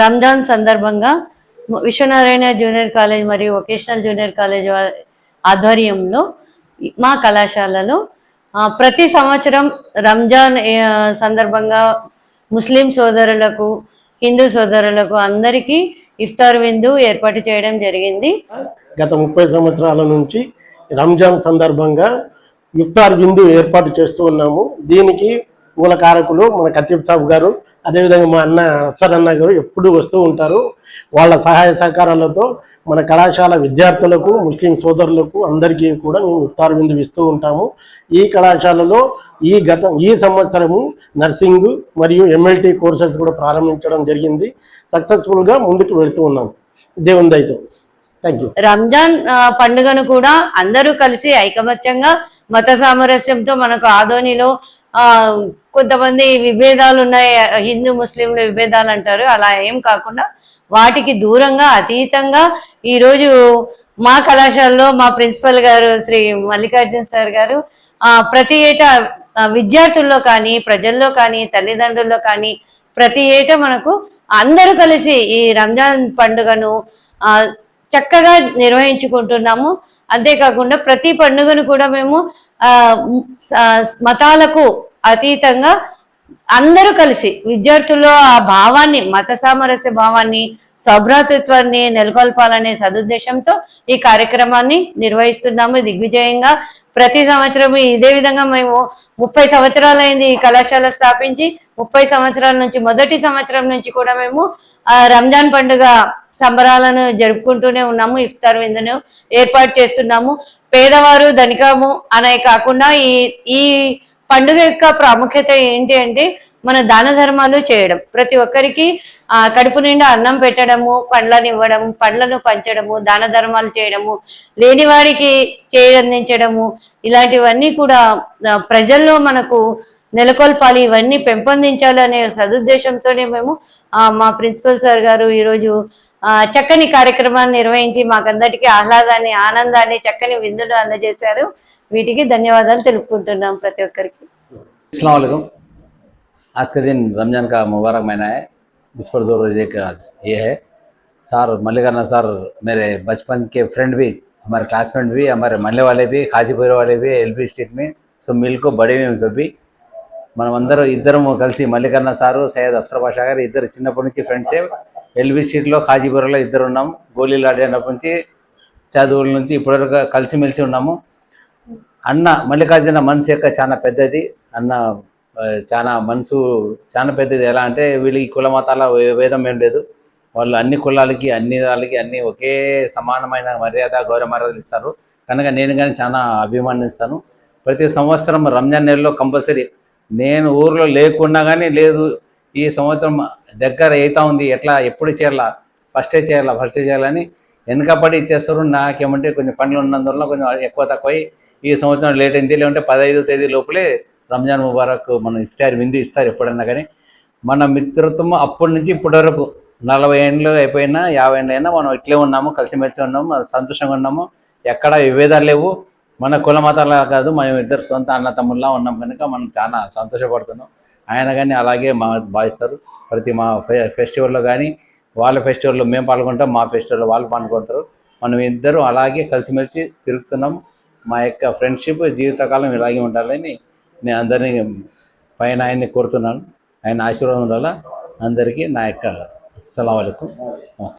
రంజాన్ సందర్భంగా Vishwanarayana junior college మరియు vocational junior college ఆధ్వర్యంలో మా కళాశాలలో ప్రతి సంవత్సరం రంజాన్ సందర్భంగా ముస్లిం సోదరులకు హిందూ సోదరులకు అందరికీ ఇఫ్తార్ విందు ఏర్పాటు చేయడం జరిగింది. గత ముప్పై సంవత్సరాల నుంచి రంజాన్ సందర్భంగా ఇఫ్తార్ విందు ఏర్పాటు చేస్తూ ఉన్నాము. దీనికి మూల కారకులు మన కతీబ్ సాబ్ గారు అదేవిధంగా మా అన్న అఫ్సర్ అన్న గారు ఎప్పుడూ వస్తూ ఉంటారు. వాళ్ళ సహాయ సహకారాలతో మన కళాశాల విద్యార్థులకు ముస్లిం సోదరులకు అందరికీ కూడా మేము ఉత్తారు విందు ఇస్తూ ఉంటాము. ఈ కళాశాలలో ఈ గత ఈ సంవత్సరము నర్సింగ్ మరియు ఎంఎల్టీ కోర్సెస్ కూడా ప్రారంభించడం జరిగింది. సక్సెస్ఫుల్గా ముందుకు వెళుతూ ఉన్నాం. దేవుని దయతో థ్యాంక్ యూ రంజాన్ పండుగను కూడా అందరూ కలిసి ఐకమత్యంగా మత సామరస్యంతో మనకు ఆదోనిలో కొంతమంది విభేదాలు ఉన్నాయి హిందూ ముస్లింల విభేదాలు అంటారు అలా ఏం కాకుండా వాటికి దూరంగా అతీతంగా ఈరోజు మా కళాశాలలో మా ప్రిన్సిపల్ గారు శ్రీ మల్లికార్జున సార్ గారు ఆ ప్రతి ఏటా విద్యార్థుల్లో కానీ ప్రజల్లో కానీ తల్లిదండ్రుల్లో కానీ ప్రతి ఏటా మనకు అందరూ కలిసి ఈ రంజాన్ పండుగను ఆ చక్కగా నిర్వహించుకుంటున్నాము. అంతేకాకుండా ప్రతి పండుగను కూడా మేము మతాలకు అతీతంగా అందరూ కలిసి విద్యార్థుల్లో ఆ భావాన్ని మత సామరస్య భావాన్ని సౌభ్రాతృత్వాన్ని నెలకొల్పాలనే సదుద్దేశంతో ఈ కార్యక్రమాన్ని నిర్వహిస్తున్నాము. దిగ్విజయంగా ప్రతి సంవత్సరం ఇదే విధంగా మేము ముప్పై సంవత్సరాలైంది ఈ కళాశాల స్థాపించి ముప్పై సంవత్సరాల నుంచి మొదటి సంవత్సరం నుంచి కూడా మేము రంజాన్ పండుగ సంబరాలను జరుపుకుంటూనే ఉన్నాము ఇఫ్తార్ విందును ఏర్పాటు చేస్తున్నాము. పేదవారు ధనికము అనే కాకుండా ఈ ఈ పండుగ యొక్క ప్రాముఖ్యత ఏంటి అంటే మన దాన ధర్మాలు చేయడం. ప్రతి ఒక్కరికి ఆ కడుపు నిండా అన్నం పెట్టడము పండ్లను ఇవ్వడం పండ్లను పంచడము దాన ధర్మాలు చేయడము లేని వారికి చేయందించడము ఇలాంటివన్నీ కూడా ప్రజల్లో మనకు నెలకొల్పాలి ఇవన్నీ పెంపొందించాలి అనే సదుద్దేశంతోనే మేము ఆ, మా ప్రిన్సిపల్ సార్ గారు ఈరోజు ఆ, చక్కని కార్యక్రమాన్ని నిర్వహించి మాకందరికీ ఆహ్లాదాన్ని ఆనందాన్ని చక్కని విందులు అందజేశారు వీటికి ధన్యవాదాలు తెలుపుకుంటున్నాం ప్రతి ఒక్కరికి अलैक्म आज का दिन रमज़ान का मुबारक महीना है इस पर दो रोज़े का ये है सर मल्लिकाना सर मेरे बचपन के फ्रेंड भी हमारे क्लासमेट भी हमारे मल्ले वाले भी खाजीपुर वाले भी एलबी स्ट्रीट में सब मिल को बड़े हुए सब भी మనమందరం ఇద్దరము కలిసి మల్లికన్న సారు సయ్యద్ అఫ్సర్ బాషా గారు ఇద్దరు చిన్నప్పటి నుంచి ఫ్రెండ్సే ఎల్బీ స్ట్రీట్లో కాజీపురంలో ఇద్దరు ఉన్నాం. గోళీలు ఆడేటప్పటి నుంచి చదువుల నుంచి ఇప్పటివరకు కలిసిమెలిసి ఉన్నాము. అన్న మల్లికార్జున మనసు యొక్క చాలా పెద్దది. అన్న చాలా మనసు చాలా పెద్దది. ఎలా అంటే వీళ్ళకి కుల మతాల భేదం ఏం లేదు. వాళ్ళు అన్ని కులాలకి అన్ని వాళ్ళకి అన్ని ఒకే సమానమైన మర్యాద గౌరవ మర్యాదలు ఇస్తారు. కనుక నేను కానీ చాలా అభిమానిస్తాను. ప్రతి సంవత్సరం రంజాన్ నెలలో కంపల్సరీ నేను ఊర్లో లేకున్నా కానీ లేదు. ఈ సంవత్సరం దగ్గర అవుతా ఉంది. ఎట్లా ఎప్పుడు చేయాలా ఫస్టే చేయాలా ఫస్టే చేయాలని వెనకపడి ఇచ్చేస్తారు నాకేమంటే కొంచెం పనులు ఉన్నందువల్ల కొంచెం ఎక్కువ తక్కువ ఈ సంవత్సరం లేట్ అయింది. లేదంటే పదహైదు తేదీ లోపలే రంజాన్ ముబారక్ మనం ఇఫ్తార్ విందు ఇస్తారు ఎప్పుడన్నా కానీ మన మిత్రత్వం అప్పటి నుంచి ఇప్పటి వరకు నలభై ఏళ్ళు అయిపోయినా యాభై ఏళ్ళు అయినా మనం ఇట్లే ఉన్నాము కలిసిమెలిసి ఉన్నాము సంతోషంగా ఉన్నాము. ఎక్కడ విభేదాలు లేవు. మన కుల మతాల కాదు మనం ఇద్దరు సొంత అన్న తమ్ముళ్ళ ఉన్నాం కనుక మనం చాలా సంతోషపడుతున్నాం. ఆయన కానీ అలాగే మా భావిస్తారు ప్రతి మా ఫె ఫెస్టివల్లో కానీ వాళ్ళ ఫెస్టివల్లో మేము పాల్గొంటాం మా ఫెస్టివల్లో వాళ్ళు పాల్గొంటారు. మనం ఇద్దరు అలాగే కలిసిమెలిసి తిరుగుతున్నాం. మా యొక్క ఫ్రెండ్షిప్ జీవితకాలం ఇలాగే ఉండాలని నేను అందరినీ పైన ఆయన్ని కోరుతున్నాను. ఆయన ఆశీర్వాదం వల్ల అందరికీ నా యొక్క అస్సలం